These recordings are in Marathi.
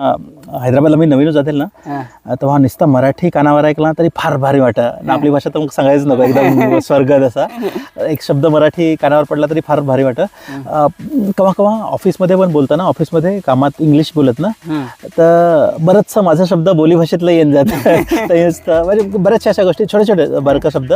um, हैदराबादला मी नवीन जातील ना हा. तेव्हा नुसता मराठी कानावर ऐकला तरी फार भारी वाटत. आणि आपली भाषा तर मग सांगायच नको एकदम स्वर्ग जसा एक शब्द मराठी कानावर पडला तरी फार भारी वाटत. केव्हा केव्हा ऑफिसमध्ये पण बोलताना ऑफिसमध्ये कामात इंग्लिश बोलत ना. तर बरंचसा माझा शब्द बोलीभाषेतला येऊन जात. म्हणजे बऱ्याचशा अशा गोष्टी छोटे छोटे बरका शब्द.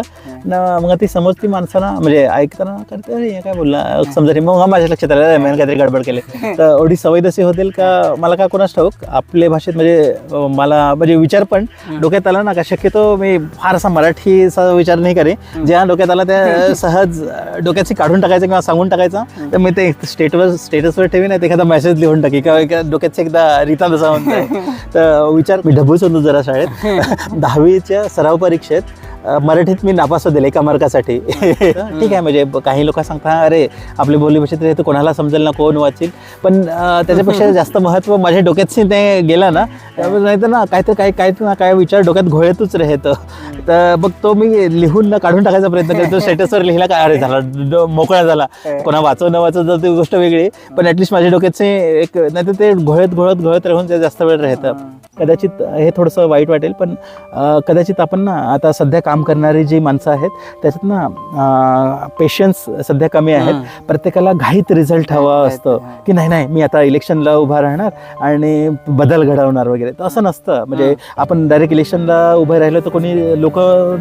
न मग ती समजती माणसाना म्हणजे ऐकताना करते काय बोलला? समजा. मग माझ्या लक्षात आलं "अरे, मी काहीतरी गडबड केले. तर एवढी सवय तशी होतील का? मला का कोणाच ठाऊक आपल्या भाषेत म्हणजे मला म्हणजे विचार पण डोक्यात आला ना का शक्यतो मी फार असा मराठीचा विचार नाही करे ज्या डोक्यात आला त्या सहज डोक्याची काढून टाकायचं किंवा सांगून टाकायचा. तर मी ते स्टेटवर स्टेटसवर ठेवीन नाही एखादा मेसेज लिहून टाकी किंवा एका डोक्याची एकदा रीता जसा म्हणतो तर विचार मी ढबूच होतो जरा शाळेत. दहावीच्या सराव परीक्षेत मराठीत मी नापास होते एका मार्कासाठी. ठीक आहे म्हणजे काही लोक सांगतात अरे आपली बोली भाषेत हे तर कोणाला समजेल ना कोण वाचील? पण त्याच्यापेक्षा जास्त महत्त्व माझ्या डोक्यात ते गेलं ना नाही तर ना काहीतरी काय काय ना काय विचार डोक्यात घोळतच राहतं. तर मग तो मी लिहून ना काढून टाकायचा प्रयत्न करतो. स्टेटसवर लिहिला काय अरे झाला मोकळा झाला. कोणा वाचव न वाचव तर ती गोष्ट वेगळी. पण ऍटलिस्ट माझ्या डोक्याचे एक नाही तर ते घोळत घोळत घोळत राहून ते जास्त वेळ राहतं. कदाचित हे थोडंसं वाईट वाटेल पण कदाचित आपण ना आता सध्या काम करणारी जी माणसं आहेत त्याच्यात ना पेशन्स सध्या कमी आहेत. प्रत्येकाला घाईत रिझल्ट हवा असतं. की नाही नाही मी आता इलेक्शनला उभा राहणार आणि बदल घडवणार वगैरे. तर असं नसतं. म्हणजे आपण डायरेक्ट इलेक्शनला उभे राहिलो तर कोणी लोक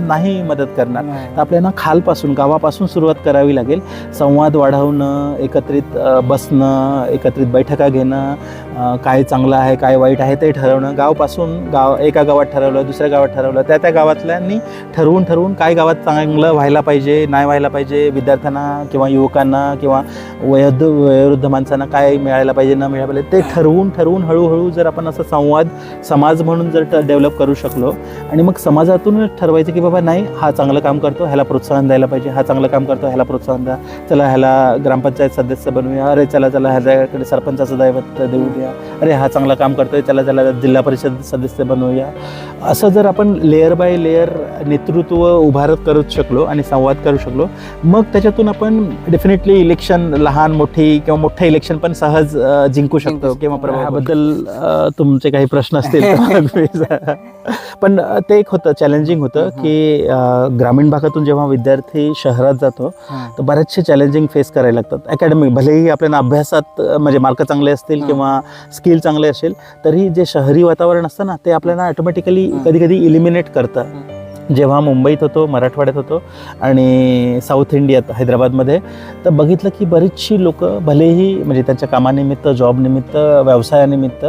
नाही मदत करणार. तर आपल्याला खालपासून गावापासून सुरुवात करावी लागेल. संवाद वाढवणं एकत्रित बसणं एकत्रित बैठका घेणं काय चांगलं आहे काय वाईट आहे ते ठरवणं. गावपासून गाव एका गावात ठरवलं दुसऱ्या गावात ठरवलं. त्या त्या गावातल्यांनी ठरवून ठरवून काय गावात चांगलं व्हायला पाहिजे नाही व्हायला पाहिजे विद्यार्थ्यांना किंवा युवकांना किंवा वयोद्ध वयोवृद्ध माणसांना काय मिळायला पाहिजे न मिळायला पाहिजे ते ठरवून ठरवून हळूहळू जर आपण असं संवाद समाज म्हणून जर डेव्हलप करू शकलो आणि मग समाजातून ठरवायचं की बाबा नाही हा चांगलं काम करतो ह्याला प्रोत्साहन द्यायला पाहिजे हा चांगलं काम करतो ह्याला प्रोत्साहन द्या. चला ह्याला ग्रामपंचायत सदस्य बनवूया. अरे चला चला ह्याच्याकडे सरपंचाचं दैवत देऊ द्या अरे हा चांगला काम करतोय चला चला जिल्हा परिषद सदस्य बनवूया. असं जर आपण लेअर बाय लेअर नेतृत्व उभारत करू शकलो आणि संवाद करू शकलो मग त्याच्यातून आपण डेफिनेटली इलेक्शन लहान मोठी किंवा मोठं इलेक्शन पण सहज जिंकू शकतो किंवा प्रभावाबद्दल तुमचे काही प्रश्न असतील. पण ते एक होतं चॅलेंजिंग होतं की ग्रामीण भागातून जेव्हा विद्यार्थी शहरात जातो तर बरेचसे चॅलेंजिंग फेस करायला लागतात. अकॅडमिक भलेही आपल्याला अभ्यासात म्हणजे मार्क चांगले असतील. किंवा स्किल चांगले असेल तरी जे शहरी वातावरण असतं ना ते आपल्याला ऑटोमॅटिकली. कधी कधी इलिमिनेट करतं. जेव्हा मुंबईत होतो मराठवाड्यात होतो आणि साऊथ इंडियात हैदराबादमध्ये तर बघितलं की बरीचशी लोक भलेही म्हणजे त्यांच्या कामानिमित्त जॉबनिमित्त व्यवसायानिमित्त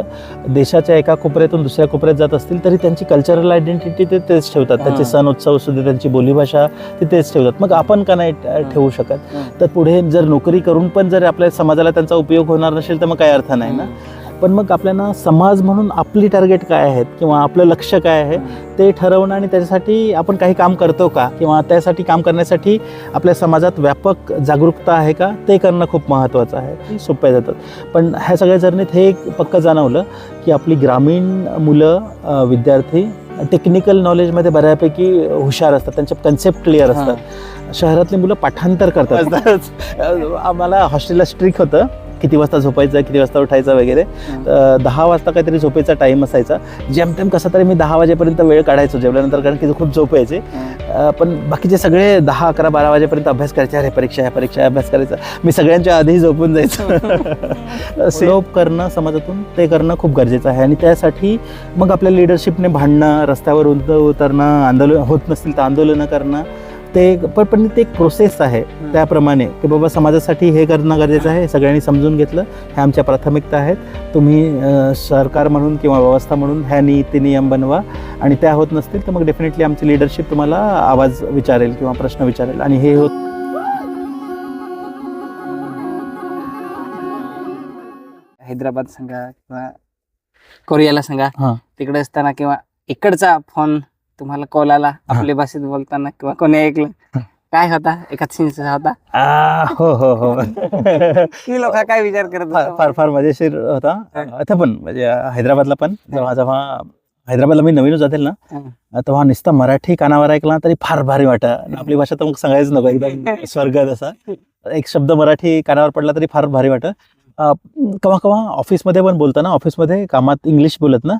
देशाच्या एका कोपऱ्यातून दुसऱ्या कोपऱ्यात जात असतील तरी त्यांची कल्चरल आयडेंटिटी ते तेच ठेवतात. त्यांचे. सण उत्सव सुद्धा त्यांची बोलीभाषा ते तेच ठेवतात. मग आपण का नाही. ठेवू शकत? तर पुढे जर नोकरी करून पण जर आपल्या समाजाला त्यांचा उपयोग होणार नसेल तर मग काय अर्थ नाही ना? पण मग आपल्याला समाज म्हणून आपली टार्गेट काय आहेत? किंवा आपलं लक्ष काय आहे? ते ठरवणं आणि त्याच्यासाठी आपण काही काम करतो का? किंवा त्यासाठी काम करण्यासाठी आपल्या समाजात व्यापक जागरूकता आहे का? ते करणं खूप महत्त्वाचं आहे. सोप्या जातात. पण ह्या सगळ्या जर्नीत हे एक पक्क जाणवलं की आपली ग्रामीण मुलं विद्यार्थी टेक्निकल नॉलेजमध्ये बऱ्यापैकी हुशार असतात. त्यांचे कन्सेप्ट क्लिअर. असतात. शहरातली मुलं पाठांतर करतात. आम्हाला हॉस्टेलला स्ट्रिक होतं. किती वाजता झोपायचं किती वाजता उठायचं वगैरे. दहा वाजता काहीतरी झोपेचा टाईम असायचा. जेमतेम कसा तरी मी दहा वाजेपर्यंत वेळ काढायचो जेवल्यानंतर कारण की खूप झोप यायची. अ, पण बाकीचे सगळे दहा अकरा बारा वाजेपर्यंत अभ्यास करायचे. अरे परीक्षा आहे परीक्षा अभ्यास करायचा. मी सगळ्यांच्या आधी झोपून जायचं. सेव करणं समाजातून ते करणं खूप गरजेचं आहे. आणि त्यासाठी मग आपल्या लिडरशिपने भांडणं रस्त्यावर उत उतरणं आंदोलन होत नसतील तर आंदोलनं करणं ते पण पण ते एक प्रोसेस आहे. त्याप्रमाणे की बाबा समाजासाठी हे करणं गरजेचं आहे सगळ्यांनी समजून घेतलं. ह्या आमच्या प्राथमिकता आहेत. तुम्ही सरकार म्हणून किंवा व्यवस्था म्हणून ह्या नीती नियम बनवा. आणि त्या होत नसतील तर मग डेफिनेटली आमची लिडरशिप तुम्हाला आवाज विचारेल किंवा प्रश्न विचारेल. आणि हे होत हैदराबाद सांगा किंवा कोरियाला सांगा. तिकडे असताना किंवा इकडचा फोन तुम्हाला कॉल आला आपल्या भाषेत बोलताना किंवा कोणी ऐकलं. काय होता? एका सीनचा होता. आ, हो हो हो. की लोक काय विचार करत फार होते? फार फार मजेशीर होता. आता पण म्हणजे हैदराबादला पण जेव्हा जेव्हा हैदराबादला मी नवीन जातील ना. तेव्हा नुसता मराठी कानावर ऐकला तरी फार भारी वाटत आणि आपली भाषा तर मग सांगायच नको एकदम स्वर्ग जसा एक शब्द मराठी कानावर पडला तरी फार भारी वाटत केव्हा केव्हा ऑफिसमध्ये पण बोलताना ऑफिसमध्ये कामात इंग्लिश बोलत ना.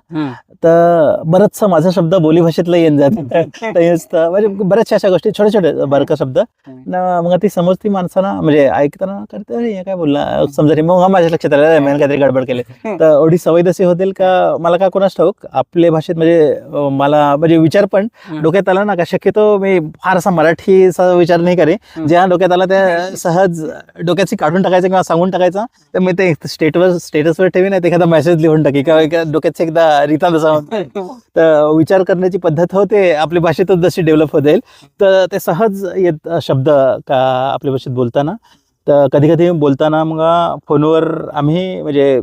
तर बरंचसा माझा शब्द बोलीभाषेतला येऊन जात. म्हणजे बऱ्याचशा अशा गोष्टी छोटे छोटे बरका शब्द. न मग ती समजती माणसाना म्हणजे ऐकताना करते अरे काय बोलला? समजा मग माझ्या लक्षात आलं काहीतरी गडबड केले. तर एवढी सवय तशी होतील का मला का कोणाच ठाऊक आपल्या भाषेत म्हणजे मला म्हणजे विचार पण. डोक्यात आला ना का शक्यतो मी फार असा मराठीचा विचार नाही करे. ज्या डोक्यात आला त्या सहज डोक्याची काढून टाकायचं किंवा सांगून टाकायचं मी ते स्टेटवर स्टेटसवर ठेवी नाही एखादा मेसेज लिहून टाकी. किंवा एका डोक्यात एकदा रीता जसा तर विचार करण्याची पद्धत होते. आपल्या भाषेतच जशी डेव्हलप होत जाईल. तर ते सहज येत शब्द का आपल्या भाषेत बोलताना. तर कधी कधी बोलताना मग फोनवर आम्ही म्हणजे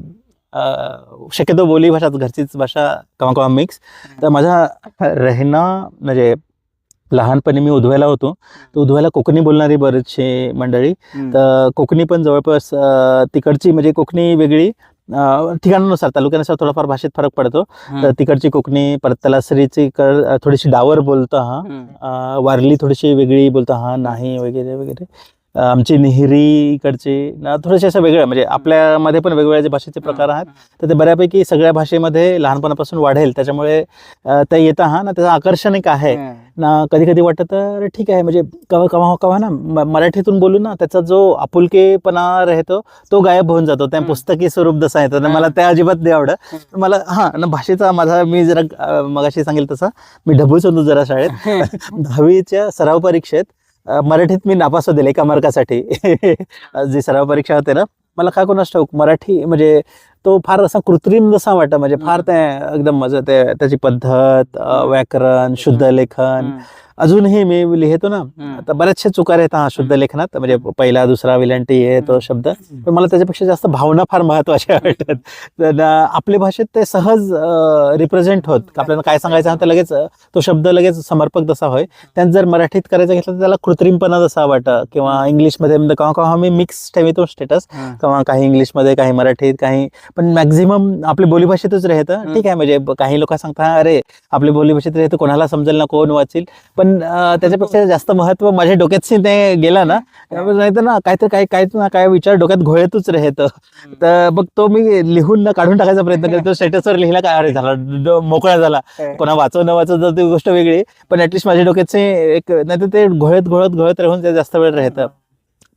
शक्यतो बोली भाषा घरचीच भाषा केव्हा केव्हा मिक्स तर माझा राहणं म्हणजे लहानपणी मी उधवायला होतो. तर उधवायला कोकणी बोलणारी बरेचशी मंडळी. तर कोकणी पण जवळपास तिकडची म्हणजे कोकणी वेगळी ठिकाणानुसार तालुक्यानुसार थोडाफार भाषेत फरक पडतो. तर तिकडची कोकणी परत तलासरीची थोडीशी डावर बोलतो हा. वारली थोडीशी वेगळी बोलतो हा नाही वगैरे वगैरे. आमची नेहरी इकडची ना थोडेसे असं वेगळं म्हणजे आपल्यामध्ये पण वेगवेगळ्या जे भाषेचे प्रकार आहेत तर ते बऱ्यापैकी सगळ्या भाषेमध्ये लहानपणापासून वाढेल. त्याच्यामुळे ते येतं हा ना त्याचं आकर्षण एक आहे. ना कधी कधी वाटतं तर ठीक आहे म्हणजे कवा कवा कवा ना मराठीतून बोलू ना त्याचा जो आपुलकेपणा राहतो तो गायब होऊन जातो. त्या. पुस्तकी स्वरूप जसं येतं ना मला त्या अजिबात नाही आवडत. मला हा ना भाषेचा माझा मी जरा मगाशी सांगेल तसा मी ढबूच होतो जरा शाळेत. दहावीच्या सराव परीक्षेत मराठीत मी नापास दिले एका मार्कासाठी. जी सराव परीक्षा होते ना मला का कोणास ठाऊक मराठी म्हणजे तो फार असा कृत्रिम जसा वाटत. म्हणजे फार ते एकदम मजा ते त्याची पद्धत व्याकरण शुद्ध लेखन. अजूनही मी लिहितो ना. आता बऱ्याचशा चुका आहेत हा शुद्ध लेखनात. म्हणजे पहिला दुसरा विलंटी आहे तो शब्द. पण मला त्याच्यापेक्षा जास्त भावना फार महत्त्वाच्या वाटतात. तर आपल्या भाषेत ते सहज रिप्रेझेंट होत. आपल्याला काय सांगायचं तर लगेच तो शब्द लगेच समर्पक जसा होय. त्यात जर मराठीत करायचं घेतलं तर त्याला कृत्रिमपणा जसा वाटत. किंवा इंग्लिशमध्ये म्हणजे केव्हा केव्हा मी मिक्स ठेवतो स्टेटस. किंवा काही इंग्लिशमध्ये काही मराठीत काही पण मॅक्झिमम आपली बोलीभाषेतच राहतं. ठीक आहे म्हणजे काही लोक सांगतात अरे आपली बोलीभाषेत राहतं कोणाला समजेल ना कोण वाचेल. पण त्याच्यापेक्षा जास्त महत्त्व माझ्या डोक्यात ते गेलं ना नाही तर ना काहीतरी काही काही ना काय विचार डोक्यात घोळतच राहतं. तर मग तो मी लिहून ना काढून टाकायचा प्रयत्न करतो. स्टेटसवर लिहिला काय अरे झाला मोकळा झाला. कोणा वाचव न वाचव तर ती गोष्ट वेगळी. पण ऍटलिस्ट माझ्या डोक्याचे एक नाही तर ते घोळत घोळत घोळत राहून ते जास्त वेळ राहतं.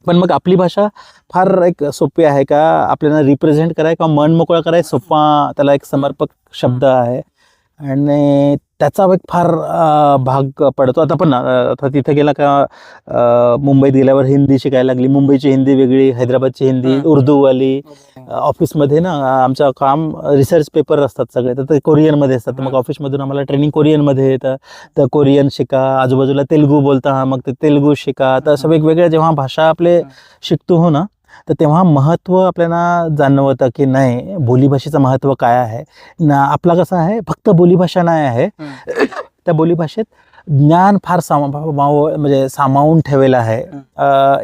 पण मग आपली भाषा फार एक सोपी आहे का आपल्याला रिप्रेझेंट कराय किंवा मन मोकळा कराय सोपा त्याला एक समर्पक शब्द आहे. आणि त्याचा एक फार भाग पडतो आता पण आता तिथे गेला का मुंबईत गेल्यावर हिंदी शिकायला लागली मुंबईची हिंदी वेगळी हैदराबादची हिंदी हं. उर्दूवाली ऑफिसमध्ये ना आमचं काम रिसर्च पेपर असतात सगळे तर ते कोरियनमध्ये असतात मग हं. ऑफिसमधून आम्हाला ट्रेनिंग कोरियनमध्ये येतं तर कोरियन शिका आजूबाजूला तेलगू बोलता मग ते तेलगू शिका तर असं हं. वेगवेगळ्या जेव्हा भाषा आपले हं. शिकतो हो ना तर तेव्हा महत्त्व आपल्याला जाणवतं की नाही? बोलीभाषेचं महत्त्व काय आहे? ना आपला कसं आहे? फक्त बोलीभाषा नाही आहे. त्या बोलीभाषेत ज्ञान फार सामा म्हणजे सामावून ठेवलेलं आहे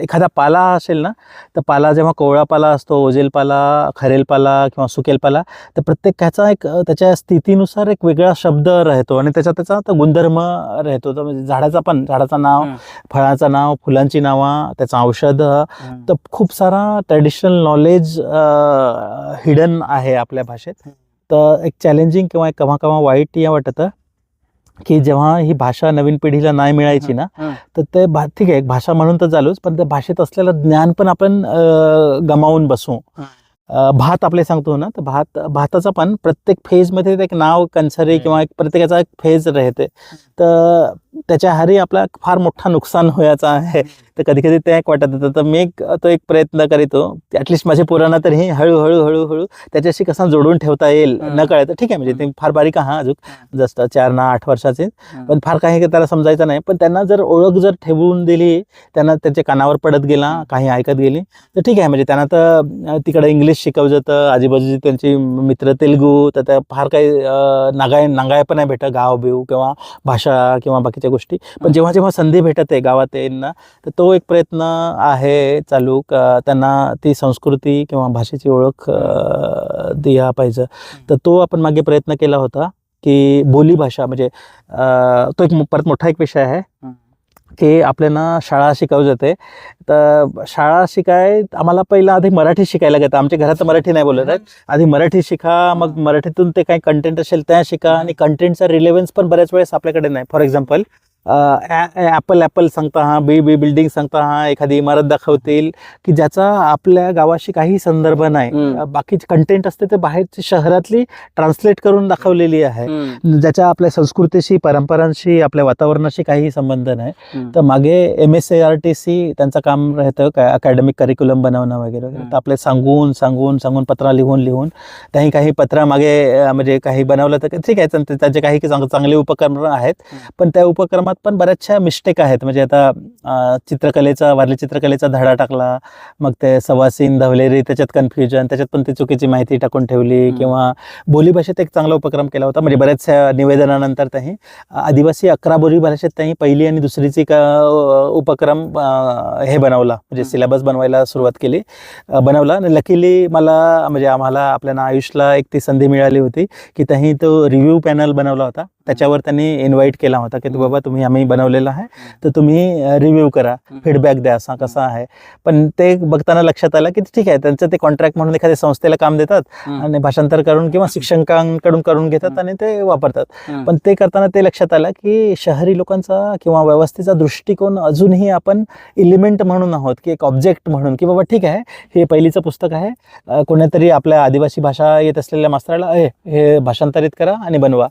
एखादा पाला असेल ना तर पाला जेव्हा कोवळा पाला असतो ओझेल पाला खरेल पाला किंवा सुकेल पाला तर प्रत्येक ह्याचा एक त्याच्या स्थितीनुसार एक वेगळा शब्द राहतो आणि त्याचा त्याचा तो गुणधर्म राहतो तर म्हणजे झाडाचा पण झाडाचं नाव. फळाचं नाव फुलांची नावं त्याचं औषध. तर खूप सारा ट्रॅडिशनल नॉलेज हिडन आहे आपल्या भाषेत. तर एक चॅलेंजिंग किंवा एक केव्हा केव्हा वाईट या वाटतं की जेव्हा ही भाषा नवीन पिढीला नाही मिळायची ना. तर ते ठीक आहे एक भाषा म्हणून तर चालूच पण त्या भाषेत असलेलं ज्ञान पण आपण गमावून बसू भात आपले सांगतो ना तर भात भाताचं पण प्रत्येक फेजमध्ये एक नाव कन्सरी. किंवा एक प्रत्येकाचा एक फेज राहते तर त्याच्या हारी आपला फार मोठा नुकसान व्हायचा आहे. तर कधी कधी ते एक वाटत होतं. तर मी एक तो एक प्रयत्न करीतो. ॲटलिस्ट माझे पुराणा तरी हळूहळू हळूहळू त्याच्याशी कसा जोडून ठेवता येईल हं. न कळायचं. ठीक आहे म्हणजे ते फार बारीक हा अजून जस्ट चार ना आठ वर्षाचे. पण फार काही त्याला समजायचं नाही. पण त्यांना जर ओळख जर ठेवून दिली त्यांना त्यांच्या कानावर पडत गेला काही ऐकत गेली तर ठीक आहे. म्हणजे त्यांना तर तिकडे इंग्लिश शिकवलं जातं आजूबाजूची त्यांची मित्र तेलगू तर त्या फार काही नागाय नागाय पण नाही भेटत गाव बिव किंवा भाषा किंवा बाकीच्या गोष्टी. पण जेव्हा जेव्हा संधी भेटत आहे गावात येईना तर तो एक प्रयत्न आहे चालू का त्यांना ती संस्कृती किंवा भाषेची ओळख दिया पाहिजे. तर तो आपण मागे प्रयत्न केला होता की बोली भाषा म्हणजे तो एक परत मोठा एक विषय आहे. की आपल्याला शाळा शिकवली जाते. तर शाळा शिकाय आम्हाला पहिला आधी मराठी शिकायला घेतं. आमच्या घरात मराठी नाही बोलत आहेत. आधी मराठी शिका मग मराठीतून ते काही कंटेंट असेल त्या शिका. आणि कंटेंटचा रिलेव्हन्स पण बऱ्याच वेळेस आपल्याकडे नाही. फॉर एक्झाम्पल ॲपल ॲपल सांगता हा बी बी बिल्डिंग सांगता हा एखादी इमारत दाखवतील की ज्याचा आपल्या गावाशी काही संदर्भ नाही. बाकीचे कंटेंट असते ते बाहेरची शहरातली ट्रान्सलेट करून दाखवलेली आहे. ज्याच्या आपल्या संस्कृतीशी परंपरांशी आपल्या वातावरणाशी काही संबंध नाही. तर मागे M S C R T C त्यांचं काम राहतं अकॅडमिक करिक्युलम बनवणं वगैरे. तर आपले सांगून सांगून सांगून पत्र लिहून लिहून त्याही काही पत्र मागे म्हणजे काही बनवलं तर ठीक आहे त्यां- त्याचे काही चांग- चांगले उपक्रम आहेत. पण त्या उपक्रमात पण बऱ्याचशा मिस्टेक आहेत. म्हणजे आता चित्रकलेचा वारली चित्रकलेचा धडा टाकला मग ते सवासीन धवलेरी त्याच्यात कन्फ्युजन त्याच्यात पण ती चुकीची माहिती टाकून ठेवली. किंवा बोलीभाषेत एक चांगला उपक्रम केला होता. म्हणजे बऱ्याचशा निवेदनानंतर त्याही आदिवासी अकरा बोली भाषेत त्यांनी पहिली आणि दुसरीची का उपक्रम हे बनवला. म्हणजे. सिलेबस बनवायला सुरुवात केली. बनवला आणि लकीली मला म्हणजे आम्हाला आपल्याला आयुषला एक ती संधी मिळाली होती की त्यांनी तो रिव्ह्यू पॅनल बनवला होता. त्याच्यावर त्यांनी इन्व्हाइट केला होता की. बाबा तुम्ही आम्ही बनवलेला आहे तर तुम्ही रिव्ह्यू करा. फीडबॅक द्या असा कसा आहे पण ते बघताना लक्षात आलं की ठीक आहे त्यांचं ते कॉन्ट्रॅक्ट म्हणून एखाद्या संस्थेला काम देतात. आणि भाषांतर करून किंवा शिक्षकांकडून करून घेतात. आणि ते वापरतात. पण ते करताना ते लक्षात आलं की शहरी लोकांचा किंवा व्यवस्थेचा दृष्टिकोन अजूनही आपण इलिमेंट म्हणून आहोत की एक ऑब्जेक्ट म्हणून की बाबा ठीक आहे हे पहिलीचं पुस्तक आहे कोणीतरी आपल्या आदिवासी भाषा येत असलेल्या मास्तराला हे भाषांतरित करा आणि बनवा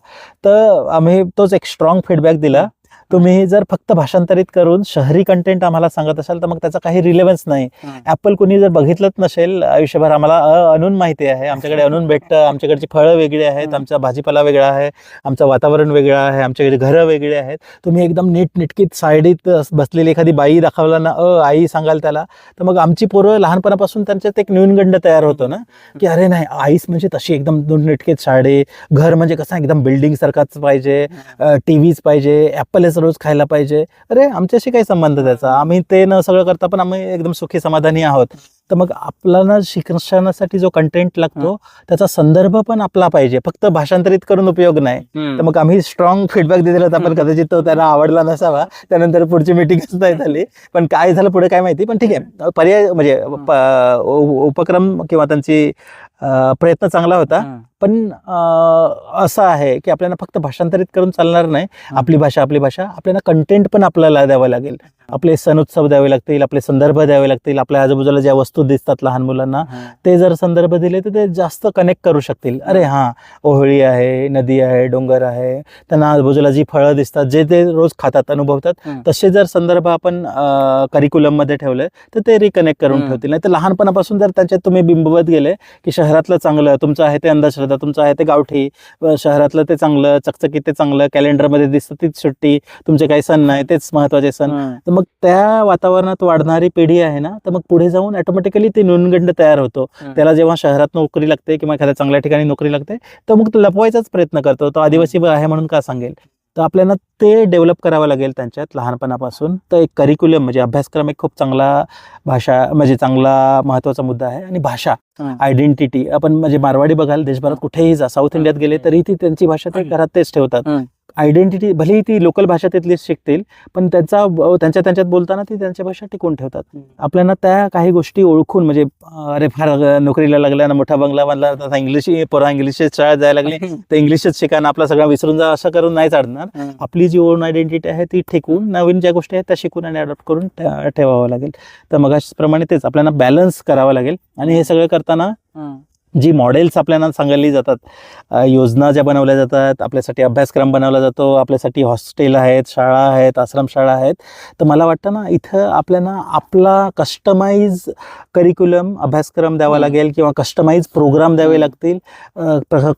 तर आम्ही तोच एक स्ट्रॉंग फीडबॅक दिला. तुम्ही जर फक्त भाषांतरित करून शहरी कंटेंट आम्हाला सांगत असाल तर मग त्याचा काही रिलेव्हन्स नाही. ऍपल कोणी जर बघितलंच नसेल आयुष्यभर आम्हाला अ आणून माहिती आहे आमच्याकडे आणून भेटतं आमच्याकडची फळं वेगळी आहेत. आमचा भाजीपाला वेगळा आहे आमचं वातावरण वेगळं आहे आमच्याकडे घरं वेगळी आहेत तुम्ही एकदम नीट निटकीत साईडीत बसलेली एखादी बाई दाखवला ना अ आई सांगाल त्याला तर मग आमची पोरं लहानपणापासून त्यांच्यात एक न्यूनगंड तयार होतो ना की अरे नाही आईस म्हणजे तशी एकदम दोन निटकीत साडे घर म्हणजे कसं एकदम बिल्डिंग सारखाच पाहिजे टी व्हीच पाहिजे ॲपलच रोज खायला पाहिजे. अरे आमच्याशी काही संबंध त्याचा? आम्ही ते न सगळं करता पण आम्ही एकदम सुखी समाधानी आहोत. तर मग आपल्याला शिक्षणासाठी जो कंटेंट लागतो त्याचा संदर्भ पण आपला पाहिजे. फक्त भाषांतरित करून उपयोग नाही. तर मग आम्ही स्ट्रॉंग फीडबॅक दिलेला होता पण कदाचित तो त्यांना आवडला नसावा. त्यानंतर पुढची मिटिंगच नाही झाली पण काय झालं पुढे काय माहिती? पण ठीक आहे. पर्याय म्हणजे उपक्रम किंवा त्यांची प्रयत्न चांगला होता. पण असं आहे की आपल्याला फक्त भाषांतरित करून चालणार नाही. आपली भाषा आपली भाषा आपल्याला कंटेंट पण आपल्याला द्यावं लागेल. आपले सण उत्सव द्यावे लागतील आपले संदर्भ द्यावे लागतील आपल्या आजूबाजूला ज्या वस्तू दिसतात लहान मुलांना. ते जर संदर्भ दिले तर ते जास्त कनेक्ट करू शकतील अरे हां ओहळी आहे नदी आहे डोंगर आहे त्यांना आजूबाजूला जी फळं दिसतात जे ते रोज खातात अनुभवतात. तसे जर संदर्भ आपण करिक्युलममध्ये ठेवले तर ते रिकनेक्ट करून. ठेवतील नाही तर लहानपणापासून जर त्याच्यात तुम्ही बिंबवत गेले की शहरातलं चांगलं तुमचं आहे ते अंधश्रद्धा तुमचं आहे ते गावठी शहरातलं ते चांगलं चकचकीत ते चांगलं कॅलेंडरमध्ये दिसतं तीच सुट्टी तुमचे काही सण नाही तेच महत्त्वाचे सण मग त्या वातावरणात वाढणारी पिढी आहे ना तर मग पुढे जाऊन ऑटोमॅटिकली ती न्यूनगंड तयार होतो. त्याला जेव्हा शहरात नोकरी लागते किंवा एखाद्या चांगल्या ठिकाणी नोकरी लागते तर मग तो लपवायचाच प्रयत्न करतो. तो आदिवासी आहे म्हणून का सांगेल? तर आपल्याला ते डेव्हलप करावं लागेल त्यांच्यात लहानपणापासून. तर एक करिक्युलम म्हणजे अभ्यासक्रम एक खूप चांगला भाषा म्हणजे चांगला महत्त्वाचा मुद्दा आहे. आणि भाषा. आयडेंटिटी आपण म्हणजे मारवाडी बघाल देशभरात कुठेही जा साऊथ इंडियात गेले तरी ती त्यांची भाषा ते घरात तेच ठेवतात. आयडेंटिटी भलेही ती लोकल भाषा तिथलीच शिकतील पण त्यांचा त्यांच्या त्यांच्यात बोलताना ती त्यांची भाषा टिकून ठेवतात. आपल्याला त्या काही गोष्टी ओळखून म्हणजे अरे फार नोकरीला लागल्या ना मोठा बंगला बांधला आता इंग्लिश पोरा इंग्लिश शाळेत जायला लागली तर इंग्लिशच शिका ना आपला सगळा विसरून जा असं करून नाही चालणार. आपली जी ओन आयडेंटिटी आहे ती ठेकून नवीन ज्या गोष्टी आहेत त्या शिकून आणि अडॉप्ट करून ठेवावं लागेल तर मगाप्रमाणे तेच आपल्याला बॅलन्स करावं लागेल आणि हे सगळं करताना. जी मॉडेल्स आपल्याला सांगितली जातात योजना ज्या बनवल्या जातात आपल्यासाठी अभ्यासक्रम बनवला जातो आपल्यासाठी हॉस्टेल आहेत शाळा आहेत आश्रमशाळा आहेत तर मला वाटतं ना इथं आपल्याला आपला कस्टमाइज करिक्युलम अभ्यासक्रम द्यावा. लागेल किंवा कस्टमाइज प्रोग्राम द्यावे. लागतील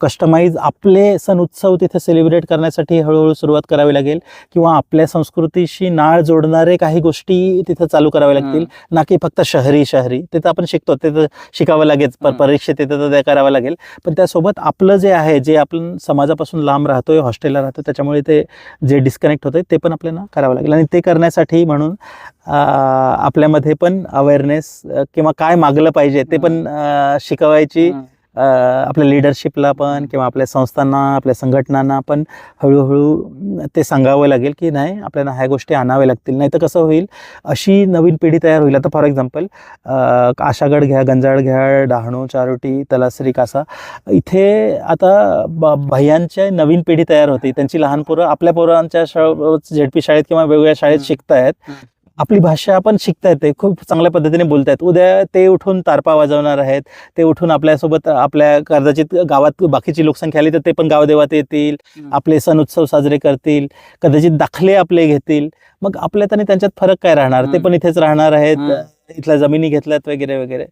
कस्टमाइज आपले सण उत्सव तिथे सेलिब्रेट करण्यासाठी हळूहळू सुरुवात करावी लागेल किंवा आपल्या संस्कृतीशी नाळ जोडणारे काही गोष्टी तिथं चालू कराव्या लागतील ना की फक्त शहरी शहरी ते तर आपण शिकतो ते तर शिकावं लागेल. परीक्षेत तिथं तर ते करावं लागेल. पण त्यासोबत आपलं जे आहे जे आपण समाजापासून लांब राहतोय हॉस्टेलला राहतो त्याच्यामुळे ते जे डिस्कनेक्ट होतंय ते पण आपल्याला करावं लागेल. आणि ते करण्यासाठी म्हणून आपल्यामध्ये पण अवेअरनेस किंवा काय मागलं पाहिजे ते पण शिकवायची आपल्या लिडरशिपला पण किंवा आपल्या संस्थांना आपल्या संघटनांना पण हळूहळू ते सांगावं लागेल की नाही आपल्याला ह्या गोष्टी आणाव्या लागतील. नाही तर कसं होईल? अशी नवीन पिढी तयार होईल. आता फॉर एक्झाम्पल आशागड घ्या गंजाड घ्या डहाणू चारोटी तलासरी कासा. इथे आता ब भैयांच्या नवीन पिढी तयार होते. त्यांची लहान पोरं आपल्या पोरांच्या शा झेडपी शाळेत किंवा वेगवेगळ्या शाळेत. शिकतायत. आपली भाषा पण शिकता येते. खूप चांगल्या पद्धतीने बोलतायत उद्या ते उठून तारपा वाजवणार आहेत. ते उठून आपल्यासोबत आपल्या कदाचित गावात बाकीची लोकसंख्या आली तर ते पण गावदेवात येतील. आपले सण उत्सव साजरे करतील. कदाचित दाखले आपले घेतील. मग आपल्यात आणि त्यांच्यात फरक काय राहणार? ते. पण इथेच राहणार आहेत. इथल्या जमिनी घेतल्यात वगैरे वगैरे.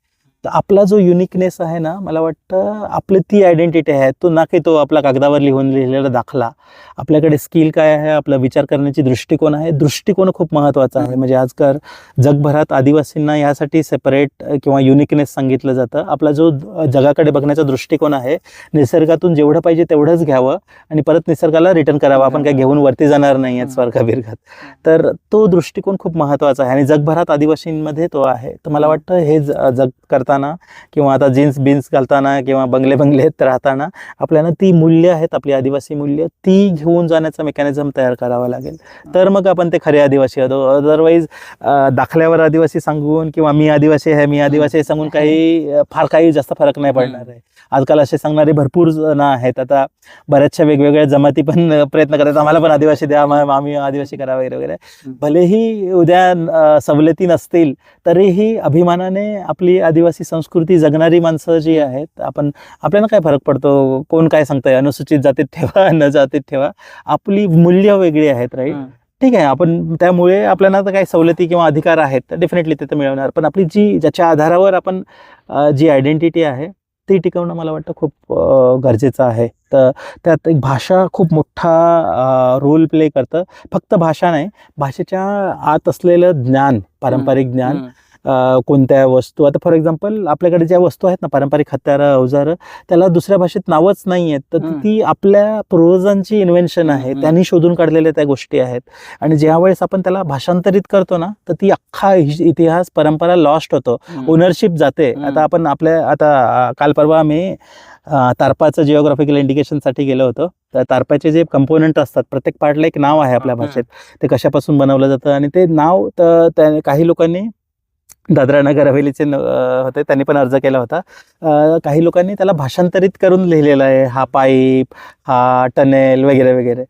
तर आपला जो युनिकनेस आहे ना मला वाटतं आपली ती आयडेंटिटी आहे. तो ना की तो आपला कागदावर लिहून लिहिलेला दाखला. आपल्याकडे स्किल काय आहे आपला विचार करण्याची दृष्टिकोन आहे. दृष्टिकोन खूप महत्त्वाचा आहे. म्हणजे आजकाल जगभरात आदिवासींना यासाठी सेपरेट किंवा युनिकनेस सांगितलं जातं. आपला जो जगाकडे बघण्याचा दृष्टिकोन आहे निसर्गातून जेवढं पाहिजे तेवढंच घ्यावं आणि परत निसर्गाला रिटर्न करावं. आपण काय घेऊन वरती जाणार नाही आहेत हम्म. स्वर्गाबिर्गात तर तो दृष्टिकोन खूप महत्त्वाचा आहे आणि जगभरात आदिवासींमध्ये तो आहे. तर मला वाटतं हे ज- जग करताना किंवा आता जीन्स बीन्स घालताना किंवा बंगले बंगलेत राहताना आपल्याला ती मूल्य आहेत आपली आदिवासी मूल्य ती घेऊन जाण्याचा मेकॅनिझम तयार करावा लागेल. तर मग आपण ते खरे आदिवासी आहोत. अदरवाईज दाखल्यावर आदिवासी सांगून किंवा मी आदिवासी आहे मी आदिवासी आहे सांगून काही फार काही जास्त फरक नाही पडणार आहे. आजकाल असे सांगणारे भरपूर जण आहेत. आता बऱ्याचशा वेगवेगळ्या जमाती पण प्रयत्न करतात. आम्हाला पण आदिवासी द्या आम्ही आदिवासी करा वगैरे वगैरे. भलेही उद्या सवलती नसतील तरीही अभिमानाने आपली आदिवासी संस्कृती जगणारी माणसं जी आहेत आपण आपल्याला काय फरक पडतो? कोण काय सांगतंय? अनुसूचित जातीत ठेवा न जातीत ठेवा. आपली मूल्य वेगळी आहेत राईट. ठीक आहे आपण त्यामुळे आपल्याला तर काही सवलती किंवा अधिकार आहेत तर डेफिनेटली ते तर मिळवणार. पण आपली जी ज्याच्या आधारावर आपण जी आयडेंटिटी आहे ती टिकवणं मला वाटतं खूप गरजेचं आहे. तर त्यात एक भाषा खूप मोठा रोल प्ले करतं. फक्त भाषा नाही भाषेच्या आत असलेलं ज्ञान पारंपरिक ज्ञान कोणत्या वस्तू आता फॉर एक्झाम्पल आपल्याकडे ज्या वस्तू आहेत ना पारंपरिक हत्यारं अवजारं त्याला दुसऱ्या भाषेत नावच नाही आहेत तर ती- आपल्या पूर्वजांची इन्व्हेन्शन आहे. त्यांनी शोधून काढलेल्या त्या गोष्टी आहेत. आणि ज्या वेळेस आपण त्याला भाषांतरित करतो ना तर ती अख्खा इतिहास परंपरा लॉस्ट होतो. ओनरशिप जाते. आता आपण आपल्या आता काल परवा आम्ही तारपाचं जिओग्राफिकल इंडिकेशनसाठी गेलो होतो. तर तारपाचे जे कंपोनंट असतात प्रत्येक पार्टला एक नाव आहे आपल्या. भाषेत. ते कशापासून बनवलं जातं? आणि ते नाव तर त्या काही लोकांनी दादरा नगर हवेलीचे न- होते त्यांनी पण अर्ज केला होता. काही लोकांनी त्याला भाषांतरित करून लिहिलेलं आहे हा पाईप हा टनेल वगैरे वगैरे.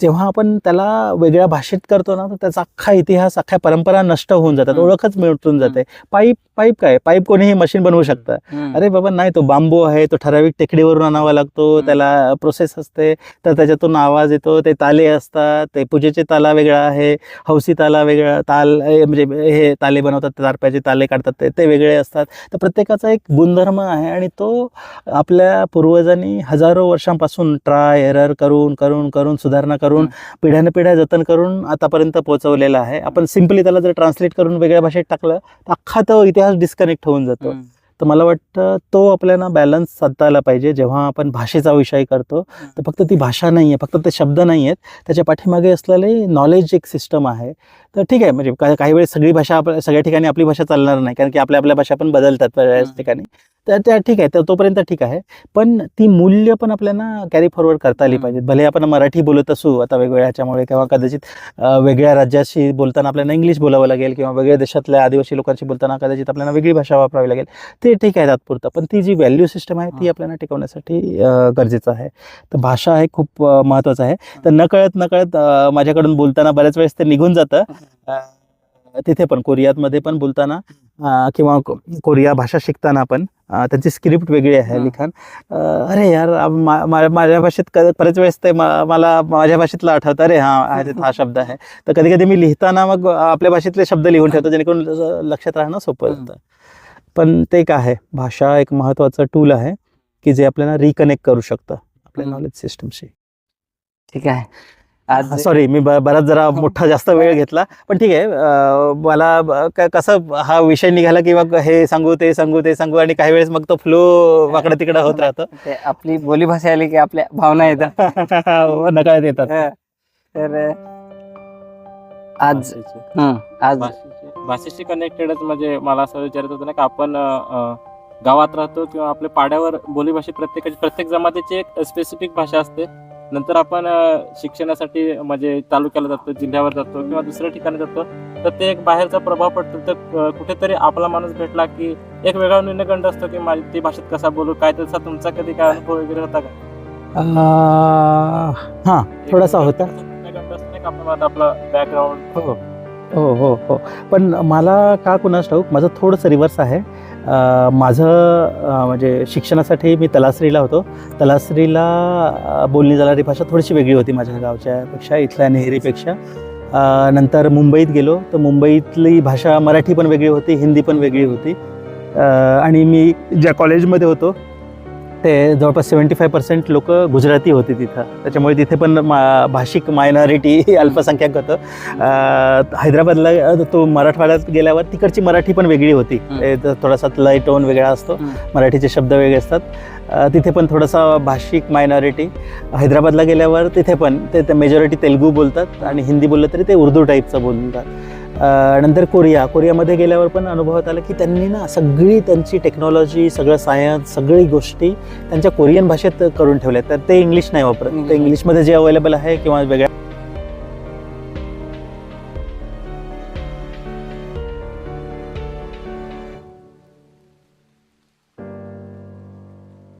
जेव्हा आपण त्याला वेगळ्या भाषेत करतो ना तर त्याचा अख्खा इतिहास अख्ख्या परंपरा नष्ट होऊन जातात. ओळखच मिळून जाते पाईप पाईप काय पाईप कोणीही मशीन बनवू शकतं. अरे बाबा नाही तो बांबू आहे तो ठराविक टेकडीवरून आणावा लागतो. त्याला प्रोसेस असते तर त्याच्यातून आवाज येतो ते ताले असतात ते पूजेचे ताला वेगळा आहे हौसी ताला वेगळा ताल म्हणजे हे ताले बनवतात तारप्याचे ताले काढतात ते ते वेगळे असतात तर प्रत्येकाचा एक गुणधर्म आहे आणि तो आपल्या पूर्वजांनी हजारो वर्षांपासून ट्राय एरर करून करून करून सुधारणा करून पिढ्याने पिढ्या जतन करून आतापर्यंत पोहोचवलेला आहे. आपण सिम्पली त्याला जर ट्रान्सलेट करून वेगळ्या भाषेत टाकलं तर अख्खा तो इतिहास डिस्कनेक्ट होऊन जातो. तर मला वाटतं तो आपल्याला बॅलन्स साधता आला पाहिजे. जेव्हा आपण भाषेचा विषय करतो तर फक्त ती भाषा नाही आहे फक्त ते शब्द नाही आहेत त्याच्या पाठीमागे असलेले नॉलेज एक सिस्टम आहे. तर ठीक आहे म्हणजे का- काही वेळेस सगळी भाषा आपल्या सगळ्या ठिकाणी आपली भाषा चालणार नाही कारण की आपल्या आपल्या भाषा पण बदलतात बऱ्याच. ठिकाणी. तर त्या ठीक आहे तर तोपर्यंत ठीक आहे. पण ती मूल्य पण आपल्याला कॅरी फॉरवर्ड करता आली. पाहिजेत. भले आपण मराठी बोलत असू आता वेगवेगळ्या ह्याच्यामुळे किंवा कदाचित वेगळ्या राज्याशी बोलताना आपल्याला इंग्लिश बोलावं लागेल किंवा वेगळ्या देशातल्या आदिवासी लोकांशी बोलताना कदाचित आपल्याला वेगळी भाषा वापरावी लागेल. ते ठीक आहे तात्पुरतं पण ती जी व्हॅल्यू सिस्टम आहे ती. आपल्याला टिकवण्यासाठी गरजेचं आहे. तर भाषा हे खूप अ, महत्त्वाचं आहे. तर नकळत नकळत माझ्याकडून बोलताना बऱ्याच वेळेस ते निघून जातं. तिथे पण कोरियातमध्ये पण बोलताना किंवा कोरिया भाषा शिकताना पण त्यांची स्क्रिप्ट वेगळी आहे. लिखाण. अरे यार माझ्या भाषेत बरेच वेळेस ते मला माझ्या भाषेतलं आठवतं. अरे हा हा शब्द आहे. तर कधी कधी मी लिहिताना मग आपल्या भाषेतले शब्द लिहून ठेवतो जेणेकरून लक्षात राहणं सोपं. जातं. पण ते काय आहे भाषा एक महत्त्वाचं टूल आहे की जे आपल्याला रिकनेक्ट करू शकतं आपल्या. नॉलेज सिस्टमशी ठीक आहे. आज सॉरी मी बराच जरा मोठा जास्त वेळ घेतला पण ठीक आहे मला कसं हा विषय निघाला की मग हे सांगू ते सांगू ते सांगू आणि काही वेळेस मग तो फ्लो वाकडं तिकडं होत राहतो. आपली बोलीभाषा आली की आपल्या भावना येतात. नकळत येतात. हा. तर आज आज भाषेशी कनेक्टेडच म्हणजे मला असं विचारत होतं ना की आपण गावात राहतो किंवा आपल्या पाड्यावर बोलीभाषेत प्रत्येकाची प्रत्येक जमातीची एक स्पेसिफिक भाषा असते. नंतर आपण शिक्षणासाठी म्हणजे तालुक्याला जातो जिल्ह्यावर जातो किंवा दुसऱ्या ठिकाणी जातो तर ते एक बाहेरचा प्रभाव पडतो. तर कुठेतरी आपला माणूस भेटला की एक वेगळा न्यूनगंड असतो की माझी ती भाषेत कसा बोलू काय त्याचा तुमचा कधी काय अनुभव वगैरे होता का? हा थोडासा होता. आपला बॅकग्राऊंड हो हो हो. पण मला का कुणास ठाऊक माझं थोडंसं रिव्हर्स आहे. माझं म्हणजे शिक्षणासाठी मी तलासरीला होतो. तलासरीला बोलली जाणारी भाषा थोडीशी वेगळी होती माझ्या गावच्यापेक्षा इथल्या नेहरीपेक्षा. नंतर मुंबईत गेलो तर मुंबईतली भाषा मराठी पण वेगळी होती हिंदी पण वेगळी होती. आणि मी ज्या कॉलेजमध्ये होतो ते जवळपास सेवन्टी फाय पर्सेंट लोक गुजराती होते तिथं. त्याच्यामुळे तिथे पण मा भाषिक मायनॉरिटी अल्पसंख्याक होतं. हैदराबादला तो मराठवाड्यात गेल्यावर तिकडची मराठी पण वेगळी होती. थोडासा लय टोन वेगळा असतो. मराठीचे शब्द वेगळे असतात. तिथे पण थोडासा भाषिक मायनॉरिटी हैदराबादला गेल्यावर तिथे पण ते मेजॉरिटी तेलगू बोलतात आणि हिंदी बोललं तरी ते उर्दू टाईपचं बोलतात. नंतर कोरिया. कोरियामध्ये गेल्यावर पण अनुभवात आलं की त्यांनी ना सगळी त्यांची टेक्नॉलॉजी सगळं सायन्स सगळी गोष्टी त्यांच्या कोरियन भाषेत करून ठेवल्या तर ते इंग्लिश नाही वापरत. ते इंग्लिश. इंग्लिशमध्ये जे अवेलेबल आहे किंवा वेगळ्या